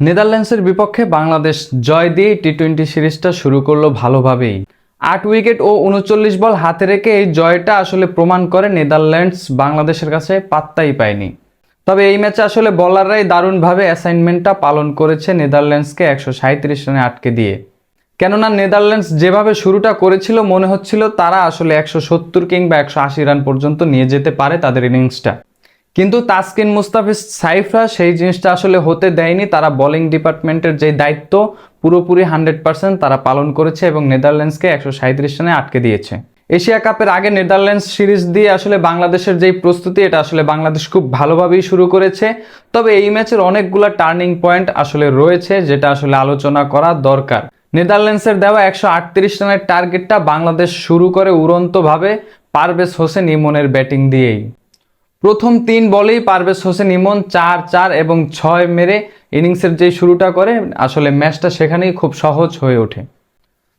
নেদারল্যান্ডসের বিপক্ষে বাংলাদেশ জয় দিয়ে টি টোয়েন্টি সিরিজটা শুরু করল ভালোভাবেই। আট উইকেট ও উনচল্লিশ বল হাতে রেখে এই জয়টা আসলে প্রমাণ করে নেদারল্যান্ডস বাংলাদেশের কাছে পাত্তাই পায়নি। তবে এই ম্যাচে আসলে বলাররাই দারুণভাবে অ্যাসাইনমেন্টটা পালন করেছে নেদারল্যান্ডসকে একশো সাঁত্রিশ রানে আটকে দিয়ে। কেননা নেদারল্যান্ডস যেভাবে শুরুটা করেছিল, মনে হচ্ছিল তারা আসলে একশো সত্তর কিংবা একশো আশি রান পর্যন্ত নিয়ে যেতে পারে তাদের ইনিংসটা। কিন্তু তাসকিন মুস্তাফিজ সাইফরা সেই জিনিসটা আসলে হতে দেয়নি। তারা বোলিং ডিপার্টমেন্টের যে দায়িত্ব, পুরোপুরি হান্ড্রেড পার্সেন্ট তারা পালন করেছে এবং নেদারল্যান্ডসকে একশো সাঁত্রিশ রানে আটকে দিয়েছে। এশিয়া কাপের আগে নেদারল্যান্ডস সিরিজ দিয়ে আসলে বাংলাদেশের যেই প্রস্তুতি, এটা আসলে বাংলাদেশ খুব ভালোভাবেই শুরু করেছে। তবে এই ম্যাচের অনেকগুলো টার্নিং পয়েন্ট আসলে রয়েছে, যেটা আসলে আলোচনা করা দরকার। নেদারল্যান্ডসের দেওয়া একশো আটত্রিশ রানের টার্গেটটা বাংলাদেশ শুরু করে উড়ন্তভাবে পারভেজ হোসেন ইমনের ব্যাটিং দিয়েই। প্রথম তিন বলেই পারভেজ হোসেন ইমন চার চার এবং ছয় মেরে ইনিংসের যে শুরুটা করে, আসলে ম্যাচটা সেখানেই খুব সহজ হয়ে ওঠে।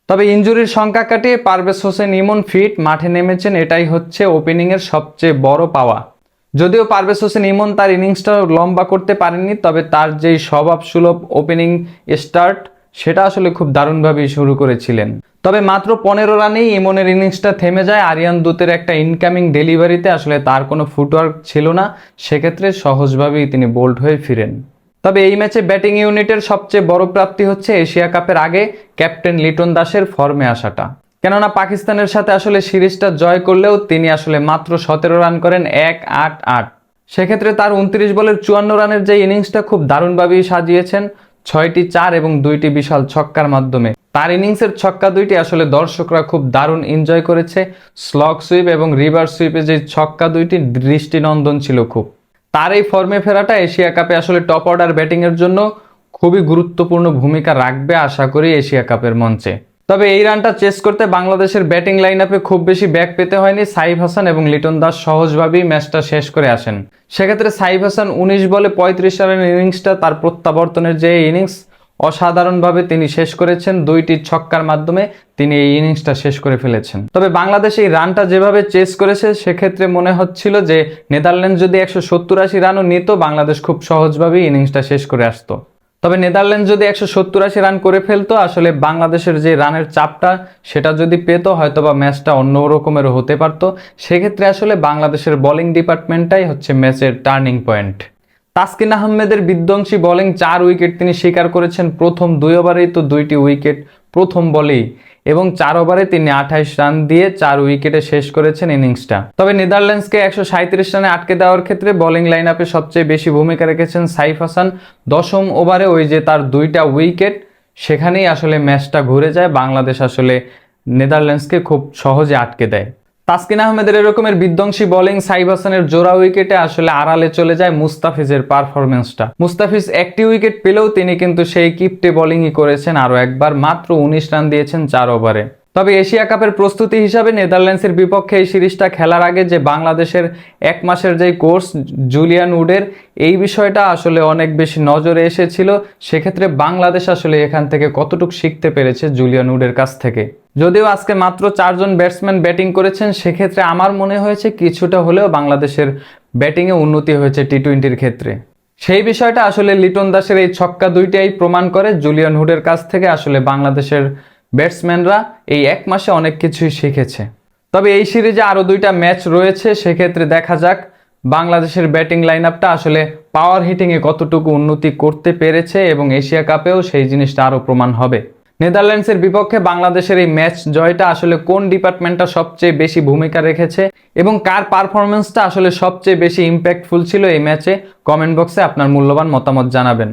তবে ইঞ্জুরির সংখ্যা কাটিয়ে পারভেজ হোসেন ইমন ফিট, মাঠে নেমেছেন, এটাই হচ্ছে ওপেনিংয়ের সবচেয়ে বড় পাওয়া। যদিও পারভেজ হোসেন ইমন তার ইনিংসটা লম্বা করতে পারেননি, তবে তার যেই স্বভাব সুলভ ওপেনিং স্টার্ট, সেটা আসলে খুব দারুণভাবেই শুরু করেছিলেন। তবে মাত্র পনেরো রানেই ইমনের ইনিংসটা থেমে যায়। আরিয়ান দূতের একটা ইনকামিং ডেলিভারিতে আসলে তার কোনো ফুটওয়ার্ক ছিল না। সেক্ষেত্রে সহজভাবেই তিনি বোল্ড হয়ে ফিরেন। তবে এই ম্যাচে ব্যাটিং ইউনিটের সবচেয়ে বড় প্রাপ্তি হচ্ছে এশিয়া কাপের আগে ক্যাপ্টেন লিটন দাসের ফর্মে আসাটা। কেননা পাকিস্তানের সাথে আসলে সিরিজটা জয় করলেও তিনি আসলে মাত্র সতেরো রান করেন এক আট আট। সেক্ষেত্রে তার উনত্রিশ বলের চুয়ান্ন রানের যে ইনিংসটা খুব দারুণভাবেই সাজিয়েছেন, ছয়টি চার এবং দুইটি বিশাল ছক্কার মাধ্যমে। তার ইনিংসের ছক্কা দুইটি আসলে দর্শকরা খুব দারুণ এনজয় করেছে। স্লগ সুইপ এবং রিভার সুইপে যে ছক্কা দুইটি দৃষ্টিনন্দন ছিল খুব। তার এই ফর্মে ফেরাটা এশিয়া কাপে আসলে টপ অর্ডার ব্যাটিংয়ের জন্য খুবই গুরুত্বপূর্ণ ভূমিকা রাখবে আশা করি এশিয়া কাপের মঞ্চে। তবে এই রানটা চেস করতে বাংলাদেশের ব্যাটিং লাইন আপে খুব বেশি ব্যাক পেতে হয়নি সাইফ হাসান এবং লিটন দাস সহজভাবেই ম্যাচটা শেষ করে আসেন। সেক্ষেত্রে সাইফ হাসান উনিশ বলে পঁয়ত্রিশ রানের ইনিংসটা তার প্রত্যাবর্তনের যে ইনিংস অসাধারণভাবে তিনি শেষ করেছেন, দুইটি ছক্কার মাধ্যমে তিনি এই ইনিংসটা শেষ করে ফেলেছেন। তবে বাংলাদেশ এই রানটা যেভাবে চেস করেছে, সেক্ষেত্রে মনে হচ্ছিল যে নেদারল্যান্ড যদি একশো সত্তর আশি রানও নিত, বাংলাদেশ খুব সহজভাবেই ইনিংসটা শেষ করে আসতো। তবে নেদারল্যান্ড যদি একশো সত্তর আশি রান করে ফেলতো, আসলে বাংলাদেশের যে রানের চাপটা, সেটা যদি পেতো হয়তো বা ম্যাচটা অন্য রকমের হতে পারতো। সেক্ষেত্রে আসলে বাংলাদেশের বোলিং ডিপার্টমেন্টটাই হচ্ছে ম্যাচের টার্নিং পয়েন্ট তাসকিন আহমেদের বিধ্বংসী বোলিং চার উইকেট তিনি স্বীকার করেছেন। প্রথম দুই ওভারেই তো দুইটি উইকেট প্রথম বলেই। এবং চার ওভারে তিনি আঠাইশ রান দিয়ে চার উইকেটে শেষ করেছেন ইনিংসটা। তবে নেদারল্যান্ডসকে একশো সাঁত্রিশ রানে আটকে দেওয়ার ক্ষেত্রে বোলিং লাইন আপে সবচেয়ে বেশি ভূমিকা রেখেছেন সাইফ হাসান। দশম ওভারে ওই যে তার দুইটা উইকেট সেখানেই আসলে ম্যাচটা ঘুরে যায়। বাংলাদেশ আসলে নেদারল্যান্ডসকে খুব সহজে আটকে দেয়। তাসকিন আহমেদের এরকমের বিধ্বংসী বোলিং সাইব হাসানের জোড়া উইকেটে আসলে আড়ালে চলে যায় মুস্তাফিজের পারফরমেন্সটা মুস্তাফিজ একটি উইকেট পেলেও তিনি কিন্তু সেই কিপটে বোলিংই করেছেন আরও একবার, মাত্র উনিশ রান দিয়েছেন চার ওভারে তবে এশিয়া কাপের প্রস্তুতি হিসাবে নেদারল্যান্ডসের বিপক্ষে এই সিরিজটা খেলার আগে যে বাংলাদেশের এক মাসের যে কোর্স, জুলিয়ান উডের, এই বিষয়টা আসলে অনেক বেশি নজরে এসেছিল। সেক্ষেত্রে বাংলাদেশ আসলে এখান থেকে কতটুকু শিখতে পেরেছে জুলিয়ান উডের কাছ থেকে? যদিও আজকে মাত্র চারজন ব্যাটসম্যান ব্যাটিং করেছেন, সেক্ষেত্রে আমার মনে হয়েছে কিছুটা হলেও বাংলাদেশের ব্যাটিংয়ে উন্নতি হয়েছে টি টোয়েন্টির ক্ষেত্রে। সেই বিষয়টা আসলে লিটন দাসের এই ছক্কা দুইটাই প্রমাণ করে জুলিয়ান হুডের কাছ থেকে আসলে বাংলাদেশের ব্যাটসম্যানরা এই এক মাসে অনেক কিছুই শিখেছে। তবে এই সিরিজে আরও দুইটা ম্যাচ রয়েছে, সেক্ষেত্রে দেখা যাক বাংলাদেশের ব্যাটিং লাইন আপটা আসলে পাওয়ার হিটিংয়ে কতটুকু উন্নতি করতে পেরেছে এবং এশিয়া কাপেও সেই জিনিসটা আরও প্রমাণ হবে। নেদারল্যান্ডসের বিপক্ষে বাংলাদেশের এই ম্যাচ জয়টা আসলে কোন ডিপার্টমেন্টটা সবচেয়ে বেশি ভূমিকা রেখেছে এবং কার পারফরমেন্সটা আসলে সবচেয়ে বেশি ইম্প্যাক্টফুল ছিল এই ম্যাচে কমেন্ট বক্সে আপনার মূল্যবান মতামত জানাবেন।